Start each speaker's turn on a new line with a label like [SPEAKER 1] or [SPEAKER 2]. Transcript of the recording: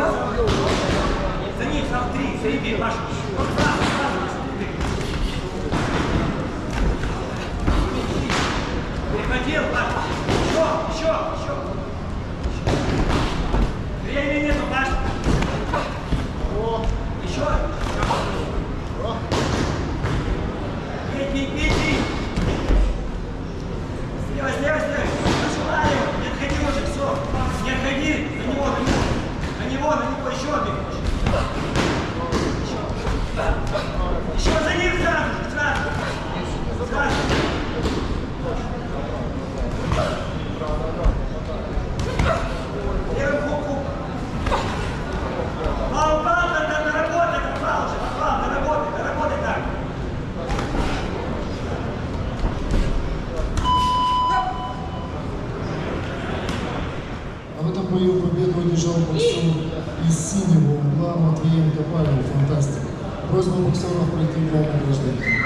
[SPEAKER 1] За ним, смотри, впереди, Маша. Переходил, Паша. Еще, еще, еще. Времени нету, Паша. Еще. Еще. Иди, иди, иди.
[SPEAKER 2] В этом бою победу одержал боксер из синего угла Матвиенко Павел. Фантастика. Просьба боксеров пройти в награждение.